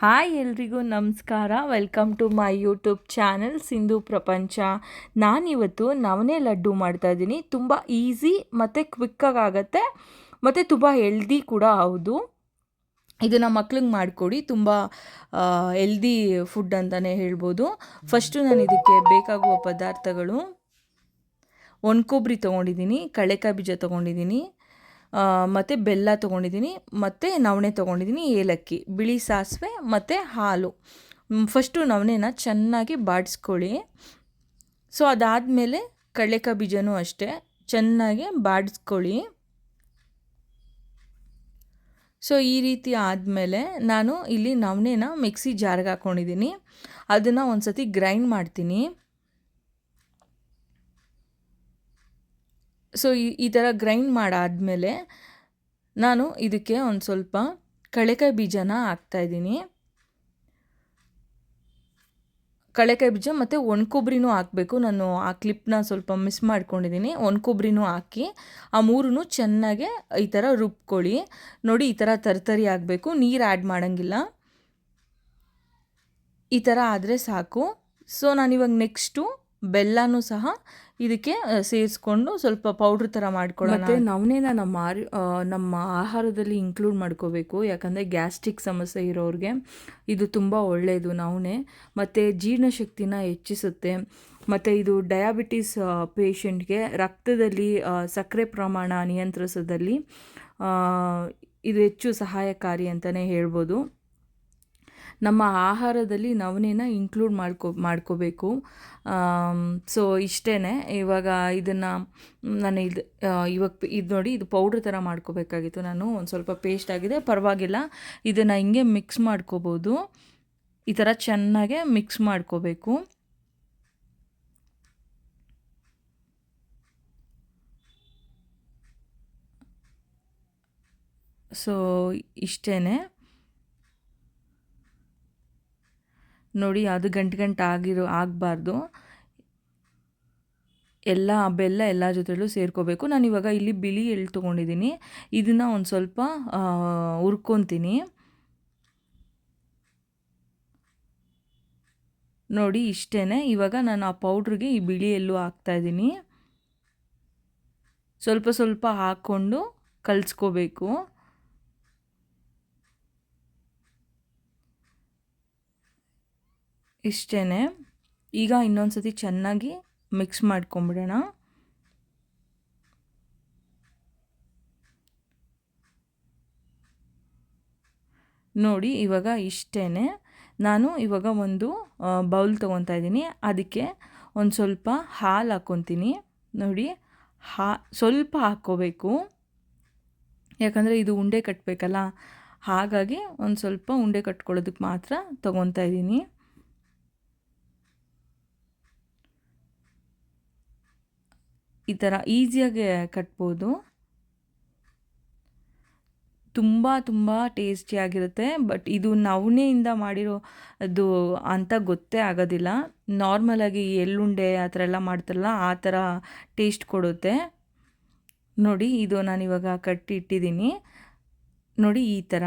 Hi ಎಲ್ರಿಗೂ ನಮಸ್ಕಾರ. Welcome to my YouTube channel Sindhu Prapancha ನಾನಿವತ್ತು ನವನೆ ಲಡ್ಡು ಮಾಡ್ತಾಯಿದ್ದೀನಿ ತುಂಬ ಈಸಿ ಮತ್ತು ಕ್ವಿಕ್ಕಾಗಿ ಆಗುತ್ತೆ, ಮತ್ತು ತುಂಬ ಹೆಲ್ದಿ ಕೂಡ ಹೌದು. ಇದನ್ನು ಮಕ್ಳಿಗೆ ಮಾಡಿಕೊಡಿ. ತುಂಬ ಹೆಲ್ದಿ ಫುಡ್ ಅಂತಲೇ ಹೇಳ್ಬೋದು. ಫಸ್ಟು ನಾನು ಇದಕ್ಕೆ ಬೇಕಾಗುವ ಪದಾರ್ಥಗಳು, ಒಣಕೊಬ್ಬರಿ ತೊಗೊಂಡಿದ್ದೀನಿ ಕಳೆಕಾಯಿ ಬೀಜ ತೊಗೊಂಡಿದ್ದೀನಿ. ಮತ್ತು ಬೆಲ್ಲ ತೊಗೊಂಡಿದ್ದೀನಿ, ಮತ್ತು ನವಣೆ ತೊಗೊಂಡಿದ್ದೀನಿ, ಏಲಕ್ಕಿ, ಬಿಳಿ ಸಾಸಿವೆ, ಮತ್ತು ಹಾಲು. ಫಸ್ಟು ನವಣೆನ ಚೆನ್ನಾಗಿ ಬಾಡಿಸ್ಕೊಳ್ಳಿ. ಸೊ ಅದಾದಮೇಲೆ ಕಡಲೆಕಾಯಿ ಬೀಜನೂ ಅಷ್ಟೇ, ಚೆನ್ನಾಗಿ ಬಾಡಿಸ್ಕೊಳ್ಳಿ. ಸೊ ಈ ರೀತಿ ಆದಮೇಲೆ ನಾನು ಇಲ್ಲಿ ನವಣೆನ ಮಿಕ್ಸಿ ಜಾರ್ಗೆ ಹಾಕ್ಕೊಂಡಿದ್ದೀನಿ ಅದನ್ನು ಒಂದು ಸತಿ ಗ್ರೈಂಡ್ ಮಾಡ್ತೀನಿ. ಸೊ ಈ ಈ ಥರ ಗ್ರೈಂಡ್ ಮಾಡಾದಮೇಲೆ ನಾನು ಇದಕ್ಕೆ ಒಂದು ಸ್ವಲ್ಪ ಕಳೆಕಾಯಿ ಬೀಜನ ಹಾಕ್ತಾಯಿದ್ದೀನಿ ಕಳೆಕಾಯಿ ಬೀಜ ಮತ್ತು ಒಣಕೊಬ್ಬರಿನೂ ಹಾಕಬೇಕು. ನಾನು ಆ ಕ್ಲಿಪ್ನ ಸ್ವಲ್ಪ ಮಿಸ್ ಮಾಡ್ಕೊಂಡಿದ್ದೀನಿ. ಒಣಕೊಬ್ಬರಿನೂ ಹಾಕಿ, ಆ ಮೂರೂ ಚೆನ್ನಾಗೆ ಈ ಥರ ರುಬ್ಕೊಳ್ಳಿ. ನೋಡಿ, ಈ ಥರ ತರ್ತರಿ ಆಗಬೇಕು. ನೀರು ಆ್ಯಡ್ ಮಾಡೋಂಗಿಲ್ಲ. ಈ ಥರ ಆದರೆ ಸಾಕು. ಸೊ ನಾನಿವಾಗ ನೆಕ್ಸ್ಟು ಬೆಲ್ಲನೂ ಸಹ ಇದಕ್ಕೆ ಸೇರಿಸ್ಕೊಂಡು ಸ್ವಲ್ಪ ಪೌಡ್ರ್ ಥರ ಮಾಡ್ಕೊಳ್ಳೋಣ ಮತ್ತು ನವನೇನ ನಮ್ಮ ಆರ್ ನಮ್ಮ ಆಹಾರದಲ್ಲಿ ಇನ್ಕ್ಲೂಡ್ ಮಾಡ್ಕೋಬೇಕು. ಯಾಕಂದರೆ ಗ್ಯಾಸ್ಟ್ರಿಕ್ ಸಮಸ್ಯೆ ಇರೋರಿಗೆ ಇದು ತುಂಬ ಒಳ್ಳೆಯದು ನವಣೆ ಮತ್ತು ಜೀರ್ಣಶಕ್ತಿನ ಹೆಚ್ಚಿಸುತ್ತೆ. ಮತ್ತು ಇದು ಡಯಾಬಿಟಿಸ್ ಪೇಷಂಟ್ಗೆ ರಕ್ತದಲ್ಲಿ ಸಕ್ಕರೆ ಪ್ರಮಾಣ ನಿಯಂತ್ರಿಸೋದಲ್ಲಿ ಇದು ಹೆಚ್ಚು ಸಹಾಯಕಾರಿ ಅಂತಲೇ ಹೇಳ್ಬೋದು. ನಮ್ಮ ಆಹಾರದಲ್ಲಿ ನವಣೆನ ಇನ್ಕ್ಲೂಡ್ ಮಾಡ್ಕೊ, ಮಾಡ್ಕೋಬೇಕು. ಸೊ ಇಷ್ಟೇ ಇವಾಗ ಇದನ್ನು, ನಾನು ಇದು ಇವಾಗ ಇದು ನೋಡಿ, ಇದು ಪೌಡ್ರ್ ಥರ ಮಾಡ್ಕೋಬೇಕಾಗಿತ್ತು ನಾನು. ಒಂದು ಸ್ವಲ್ಪ ಪೇಸ್ಟ್ ಆಗಿದೆ. ಪರವಾಗಿಲ್ಲ. ಇದನ್ನು ಹಿಂಗೆ ಮಿಕ್ಸ್ ಮಾಡ್ಕೋಬೋದು. ಈ ಥರ ಚೆನ್ನಾಗೆ ಮಿಕ್ಸ್ ಮಾಡ್ಕೋಬೇಕು. ಸೊ ಇಷ್ಟೇ ನೋಡಿ, ಅದು ಗಂಟು ಗಂಟು ಆಗಿರೋ, ಆಗಬಾರ್ದು. ಎಲ್ಲ ಬೆಲ್ಲ ಎಲ್ಲ ಜೊತೆಲೂ ಸೇರ್ಕೋಬೇಕು. ನಾನು ಇವಾಗ ಇಲ್ಲಿ ಬಿಳಿ ಎಳ್ಳು ತೊಗೊಂಡಿದ್ದೀನಿ. ಇದನ್ನು ಒಂದು ಸ್ವಲ್ಪ ಹುರ್ಕೊತೀನಿ. ನೋಡಿ ಇಷ್ಟೇ ಇವಾಗ ನಾನು ಆ ಪೌಡ್ರಿಗೆ ಈ ಬಿಳಿ ಎಳ್ಳು ಹಾಕ್ತಾಯಿದ್ದೀನಿ ಸ್ವಲ್ಪ ಸ್ವಲ್ಪ ಹಾಕ್ಕೊಂಡು ಕಲಿಸ್ಕೋಬೇಕು. ಇಷ್ಟೇ ಈಗ ಇನ್ನೊಂದು ಸತಿ ಚೆನ್ನಾಗಿ ಮಿಕ್ಸ್ ಮಾಡ್ಕೊಂಬಿಡೋಣ. ನೋಡಿ, ಇವಾಗ ಇಷ್ಟೇ ನಾನು ಇವಾಗ ಒಂದು ಬೌಲ್ ತೊಗೊತಾ ಇದ್ದೀನಿ. ಅದಕ್ಕೆ ಒಂದು ಸ್ವಲ್ಪ ಹಾಲು ಹಾಕ್ಕೊತೀನಿ. ನೋಡಿ, ಹಾ, ಸ್ವಲ್ಪ ಹಾಕ್ಕೋಬೇಕು. ಯಾಕಂದರೆ ಇದು ಉಂಡೆ ಕಟ್ಟಬೇಕಲ್ಲ ಹಾಗಾಗಿ ಒಂದು ಸ್ವಲ್ಪ ಉಂಡೆ ಕಟ್ಕೊಳ್ಳೋದಕ್ಕೆ ಮಾತ್ರ ತೊಗೊತಾ ಇದ್ದೀನಿ. ಈ ಥರ ಈಸಿಯಾಗಿ ಕಟ್ಬೋದು. ತುಂಬ ತುಂಬ ಟೇಸ್ಟಿಯಾಗಿರುತ್ತೆ ಬಟ್ ಇದು ನವಣೆಯಿಂದ ಮಾಡಿರೋ ಅದು ಅಂತ ಗೊತ್ತೇ ಆಗೋದಿಲ್ಲ. ನಾರ್ಮಲಾಗಿ ಎಳ್ಳುಂಡೆ ಆ ಥರ ಎಲ್ಲ ಮಾಡ್ತಾರಲ್ಲ, ಆ ಥರ ಟೇಸ್ಟ್ ಕೊಡುತ್ತೆ. ನೋಡಿ, ಇದು ನಾನಿವಾಗ ಕಟ್ಟಿ ಇಟ್ಟಿದ್ದೀನಿ ನೋಡಿ, ಈ ಥರ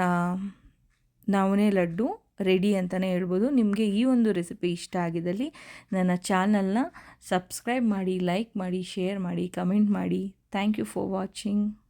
ನಾ ನವಣೆ ಲಡ್ಡು. ರೆಡಿ ಅಂತಲೇ ಹೇಳ್ಬೋದು. ನಿಮಗೆ ಈ ಒಂದು ರೆಸಿಪಿ ಇಷ್ಟ ಆಗಿದ್ದಲ್ಲಿ ನನ್ನ ಚಾನಲ್ನ ಸಬ್ಸ್ಕ್ರೈಬ್ ಮಾಡಿ, ಲೈಕ್ ಮಾಡಿ, ಶೇರ್ ಮಾಡಿ, ಕಮೆಂಟ್ ಮಾಡಿ. Thank you for watching.